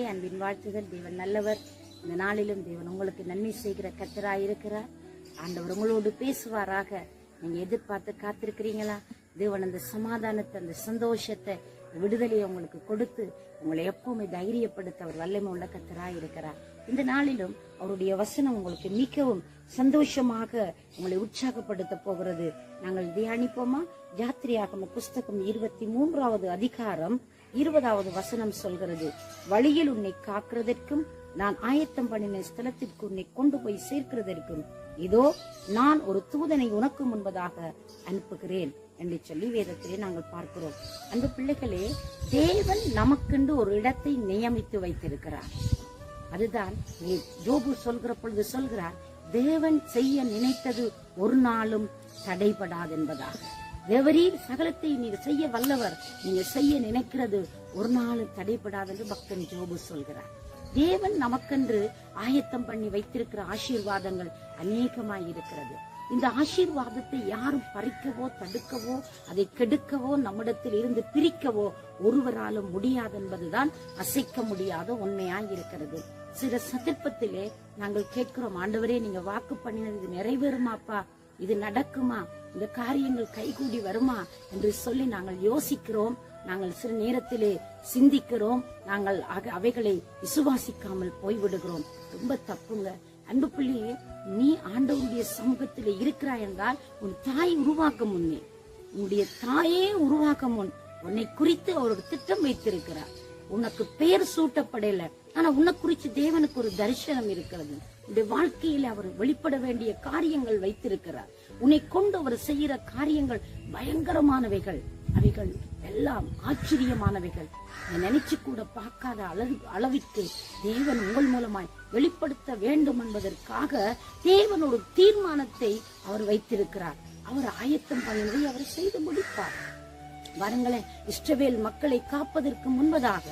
அன்பின் வாழ்த்துகள். தேவன் நல்லவர். இந்த நாளிலும் தேவன் உங்களுக்கு நன்மை செய்கிற கத்தராய் இருக்கிறார் ஆண்டவர் உங்களோடு பேசுவாராக. நீங்க எதிர்பார்த்து காத்திருக்கிறீங்களா? தேவன் அந்த சமாதானத்தை அந்த சந்தோஷத்தை விடுதலையை உங்களுக்கு கொடுத்து உங்களை எப்பவுமே தைரியப்படுத்த அவர் வல்லமை உள்ள கத்தரா இருக்கிறார். இந்த நாளிலும் அவருடைய வசனம் உங்களுக்கு மிகவும் சந்தோஷமாக உங்களை உற்சாகப்படுத்த போகிறது. நாங்கள் தியானிப்போமா? ஜாத்திரியாகம புஸ்தகம் இருபத்தி மூன்றாவது அதிகாரம் இருபதாவது வசனம் சொல்கிறது வழியில் உன்னை காக்கிறதற்கும் நான் ஆயத்தம் பண்ணின ஸ்தலத்திற்கு உன்னை கொண்டு போய் சேர்க்கிறதற்கும். இதோ நான் ஒரு தூதனை உனக்கு முன்பதாக அனுப்புகிறேன். என்று சொல்லி வேதத்திலே நாங்கள் பார்க்கிறோம். அந்த பிள்ளைகளே தேவன் நமக்கென்று ஒரு இடத்தை நியமித்து வைத்திருக்கிறார். அதுதான் ஜோபு சொல்கிற பொழுது சொல்கிறார் தேவன் செய்ய நினைத்தது ஒரு நாளும் தடைபடாது என்பதாக தேவரீர் சகலத்தை நீங்க செய்ய வல்லவர் நீங்க செய்ய நினைக்கிறது ஒரு நாளும் தடைபடாது என்று பக்தன் ஜோபு சொல்கிறார். தேவன் நமக்கென்று ஆயத்தம் பண்ணி வைத்திருக்கிற ஆசீர்வாதங்கள் அநேகமாய் இருக்கிறது இந்த ஆசீர்வாதத்தை யாரும் பறிக்கவோ தடுக்கவோ அதை கெடுக்கவோ நம்மிடத்தில் இருந்து பிரிக்கவோ ஒருவராலும் முடியாது என்பதுதான் அசைக்க முடியாத உண்மையாய் இருக்கிறது சில சந்தர்ப்பத்திலே நாங்கள் கேட்கிறோம் ஆண்டவரே நீங்க வாக்கு பண்ணினது இது நிறைவேறுமாப்பா? இது நடக்குமா? இந்த காரியங்கள் கைகூடி வருமா? என்று சொல்லி நாங்கள் யோசிக்கிறோம். நாங்கள் சிறு நேரத்திலே சிந்திக்கிறோம். நாங்கள் அவைகளை விசுவாசிக்காமல் போய்விடுகிறோம். ரொம்ப தப்புங்க. அன்பு பிள்ளையே நீ ஆண்டவருடைய சமூகத்தில் இருக்கிறாய் என்றால் உன் தாய் உருவாக்க முன்னே உன்னுடைய தாயே உருவாக்க முன் உன்னை குறித்து அவர் ஒரு திட்டம் வைத்திருக்கிறார். உனக்கு பெயர் சூட்டப்படல. ஆனா உன்னை குறித்து தேவனுக்கு ஒரு தரிசனம் இருக்கிறது. உன்னுடைய வாழ்க்கையில அவர் வெளிப்பட வேண்டிய காரியங்கள் வைத்திருக்கிறார். உன்னை கொண்டு அவர் செய்கிற காரியங்கள் பயங்கரமானவைகள். அவைகள் எல்லாம் ஆச்சரியமானவைகள். நினைச்சு கூட பார்க்காத அளவு அளவிற்கு தேவன் உங்கள் மூலமாய் வெளிப்படுத்த வேண்டும் என்பதற்காக தேவன் ஒரு தீர்மானத்தை அவர் வைத்திருக்கிறார். அவர் ஆயத்தம் பண்ணினதை அவர் செய்து முடிப்பார். வாருங்களேன் இஸ்ரவேல் மக்களை காப்பதற்கு முன்பதாக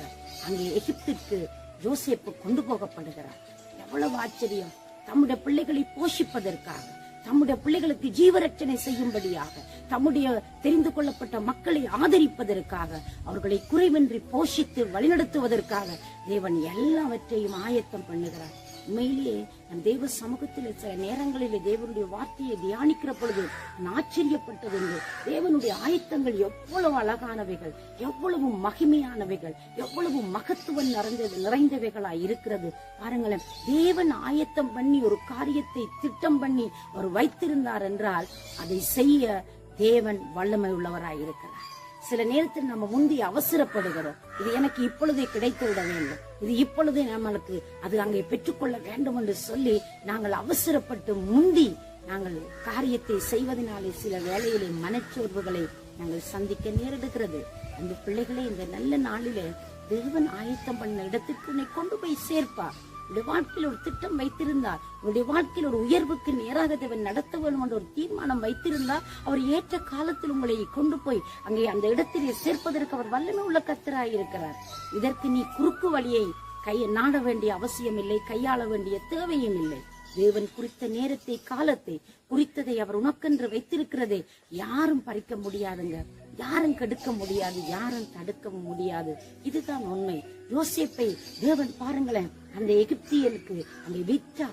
அங்கே எகிப்திற்கு ஜோசேப்பு கொண்டு போகப்படுகிறார். எவ்வளவு ஆச்சரியம். தம்முடைய பிள்ளைகளை போஷிப்பதற்காக. தம்முடைய பிள்ளைகளுக்கு ஜீவரட்சணை செய்யும்படியாக தம்முடைய தெரிந்து கொள்ளப்பட்ட மக்களை ஆதரிப்பதற்காக அவர்களை குறைவின்றி போஷித்து வழிநடத்துவதற்காக தேவன் எல்லாவற்றையும் ஆயத்தம் பண்ணுகிறார். உண்மையிலேயே நம் தெய்வ சமூகத்தில் சில நேரங்களிலே தேவனுடைய வார்த்தையை தியானிக்கிற பொழுது நான் ஆச்சரியப்பட்டதுண்டு தேவனுடைய ஆயத்தங்கள் எவ்வளவு அழகானவைகள் எவ்வளவு மகிமையானவைகள் எவ்வளவு மகத்துவம் நிறைந்தது நிறைந்தவைகளாய் இருக்கிறது. பாருங்களேன் தேவன் ஆயத்தம் பண்ணி ஒரு காரியத்தை திட்டம் பண்ணி அவர் வைத்திருந்தார் என்றால் அதை செய்ய தேவன் வல்லமை உள்ளவராய் இருக்கிறார். சில நேரத்தில் நம்ம முந்தி அவசரப்படுகிறோம். இது எனக்கு இப்பொழுதே கிடைத்து விட வேண்டும். இது இப்பொழுதே நம்மளுக்கு அது அங்கே பெற்றுக்கொள்ள வேண்டும் என்று சொல்லி நாங்கள் அவசரப்பட்டு முந்தி நாங்கள் காரியத்தை செய்வதனாலே சில வேலையிலே மனச்சோர்வுகளை நாங்கள் சந்திக்க நேரிடுகிறது. அந்த பிள்ளைகளை இந்த நல்ல நாளிலே தேவன் ஆயத்தம் பண்ண இடத்துக்கு உன்னை கொண்டு போய் சேர்ப்பார். உன்னுடைய வாழ்க்கையில் ஒரு திட்டம் வைத்திருந்தார் உன்னுடைய வாழ்க்கையில் ஒரு உயர்வுக்கு நேராக தேவன் நடத்த வேண்டும் என்ற ஒரு தீர்மானம் வைத்திருந்தார் அவர் ஏற்ற காலத்தில் உங்களை கொண்டு போய் அங்கே அந்த இடத்திலே சேர்ப்பதற்கு அவர் வல்லமை உள்ள கத்தராய் இருக்கிறார். இதற்கு நீ குறுக்கு வழியை கையை நாட வேண்டிய அவசியம் இல்லை கையாள வேண்டிய தேவையும் இல்லை. தேவன் குறித்த நேரத்தை காலத்தை குறித்ததை அவர் உனக்கென்று வைத்திருக்கிறதை யாரும் பறிக்க முடியாதுங்க. யாரும் கெடுக்க முடியாது யாரும் தடுக்க முடியாது. இதுதான் உண்மை. யோசேப்பை தேவன் பாருங்களேன் அந்த எகிப்தியனுக்கு அங்கே விற்றா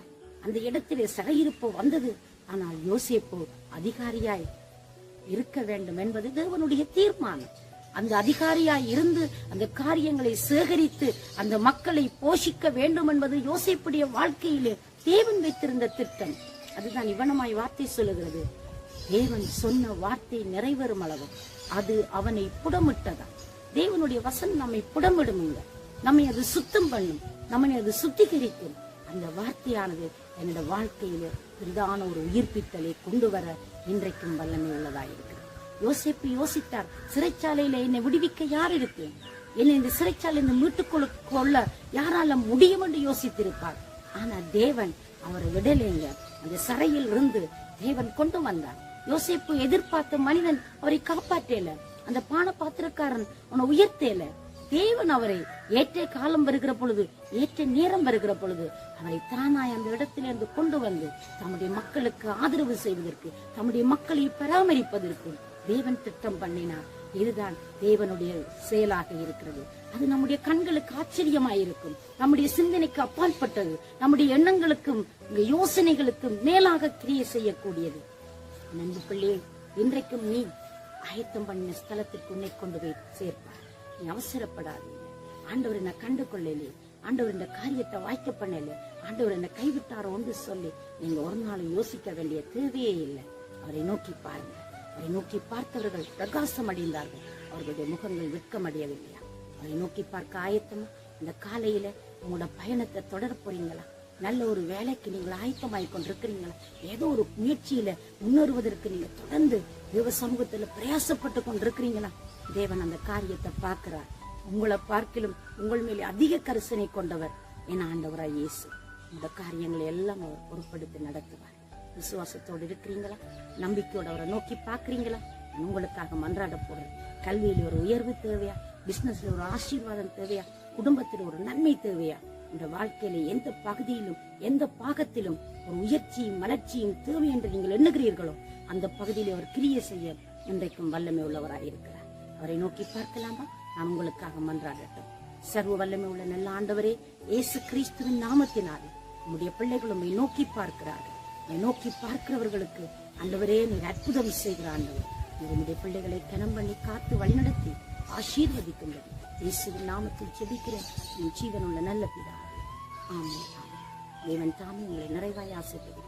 அந்த இடத்திலே சிறையிருப்பு வந்தது. ஆனால் யோசிப்போ அதிகாரியாய் இருக்க வேண்டும் என்பது தேவனுடைய தீர்மானம். அந்த அதிகாரியாய் இருந்து அந்த காரியங்களை சேகரித்து அந்த மக்களை போஷிக்க வேண்டும் என்பது யோசிப்புடைய வாழ்க்கையிலே தேவன் வைத்திருந்த திட்டம். அதுதான் இவனமாய் வார்த்தை சொல்லுகிறது. தேவன் சொன்ன வார்த்தை நிறைவேறும் அளவு. அது அவனை புடமிட்டதா? தேவனுடைய வசனம் நம்மை புடமிடுமுங்க. நம்மை அது சுத்தம் பண்ணும். நம்மை அது சுத்திகரிக்கும். அந்த வார்த்தையானது என்னோட வாழ்க்கையில பிரதான ஒரு உயிர்ப்பித்தலை கொண்டு வர இன்றைக்கும் வல்லமை உள்ளதாயிருக்கு யோசிப்பு யோசித்தார் சிறைச்சாலையில என்னை விடுவிக்க யார் இருக்கு? என்னை இந்த சிறைச்சாலையில இந்த கொள்ள- கொள்ள யாரால முடியும் என்று யோசித்திருப்பார். ஆனா தேவன் அவரை விடலைங்க. அந்த சிறையில் இருந்து தேவன் கொண்டு வந்தார். யோசிப்பு எதிர்பார்த்த மனிதன் அவரை காப்பாற்றல. அந்த பான பாத்திரக்காரன் அவனை உயர்த்தேல. தேவன் அவரை ஏற்ற காலம் வருகிற பொழுது ஏற்ற நேரம் வருகிற பொழுது அவரை தானாய் அந்த இடத்திலிருந்து கொண்டு வந்து தம்முடைய மக்களுக்கு ஆதரவு செய்வதற்கு தம்முடைய மக்களை பராமரிப்பதற்கு தேவன் திட்டம் பண்ணினார். இதுதான் தேவனுடைய செயலாக இருக்கிறது. அது நம்முடைய கண்களுக்கு ஆச்சரியமாயிருக்கும். நம்முடைய சிந்தனைக்கு அப்பாற்பட்டது. நம்முடைய எண்ணங்களுக்கும் யோசனைகளுக்கும் மேலாக கிரியை செய்யக்கூடியது. நன்றி பிள்ளையே இன்றைக்கும் நீ ஆயத்தம் பண்ணின ஸ்தலத்திற்கு உன்னை கொண்டு போய் சேர்ப்பார். நீ அவசரப்படாதீங்க ஆண்டவர் என்ன கண்டு கொள்ளலே. ஆண்டவர் இந்த காரியத்தை வாய்க்க பண்ணல. ஆண்டவர் என்ன கைவிட்டாரோ ஒன்று சொல்லி நீங்க ஒரு நாள் யோசிக்க வேண்டிய தேவையே இல்லை. அவரை நோக்கி பாருங்க. அவரை நோக்கி பார்த்தவர்கள் பிரகாசம் அடைந்தார்கள். அவர்களுடைய முகங்கள் வெட்கமடையவில்லையா? அவரை நோக்கி பார்க்க ஆயத்தமா? இந்த காலையில உங்களோட பயணத்தை தொடர போறீங்களா? நல்ல ஒரு வேலைக்கு நீங்கள் ஆயத்தமாய் கொண்டிருக்கிறீங்களா? ஏதோ ஒரு முயற்சியில முன்னேறுவதற்கு நீங்க தொடர்ந்து தேவ சமூகத்துல பிரயாசப்பட்டு கொண்டிருக்கிறீங்களா? தேவன் அந்த காரியத்தை பார்க்கிறார். உங்களை பார்க்கிலும் உங்கள் மேலே அதிக கரிசனை கொண்டவர் என் ஆண்டவராய் இயேசு. இந்த காரியங்களை எல்லாம் அவர் பொறுப்படுத்தி நடத்துவார். விசுவாசத்தோடு இருக்கிறீங்களா? நம்பிக்கையோட அவரை நோக்கி பாக்குறீங்களா உங்களுக்காக மன்றாட போடுறேன் கல்வியில ஒரு உயர்வு தேவையா? பிசினஸ்ல ஒரு ஆசீர்வாதம் தேவையா? குடும்பத்தில் ஒரு நன்மை தேவையா? இந்த வாழ்க்கையில எந்த பகுதியிலும் எந்த பாகத்திலும் ஒரு உயர்ச்சியும் மலர்ச்சியும் தேவை என்று நீங்கள் எண்ணுகிறீர்களோ அந்த பகுதியில் அவர் கிரிய செய்ய இன்றைக்கும் வல்லமை உள்ளவராயிருக்கிறார் அவரை நோக்கி பார்க்கலாமா? நான் உங்களுக்காக மன்றாடட்டும். சர்வ வல்லமை உள்ள நல்ல ஆண்டவரே இயேசு கிறிஸ்துவின் நாமத்தினாலே உங்களுடைய பிள்ளைகள் உம்மை நோக்கி பார்க்கிறார்கள். உம்மை நோக்கி பார்க்கிறவர்களுக்கு ஆண்டவரே நீர் அற்புதம் செய்கிற ஆண்டவர். நீர் பிள்ளைகளை கனம் பண்ணி காத்து வழிநடத்தி ஆசீர்வதிக்கின்றது இயேசுவின் நாமத்தில் ஜெபிக்கிறேன். என் ஜீவனுள்ள நல்ல பிதா ஆமே ஆமென். தேவன் தாமே உங்களை நிறைவாய் ஆசீர்வதிக்கிறார்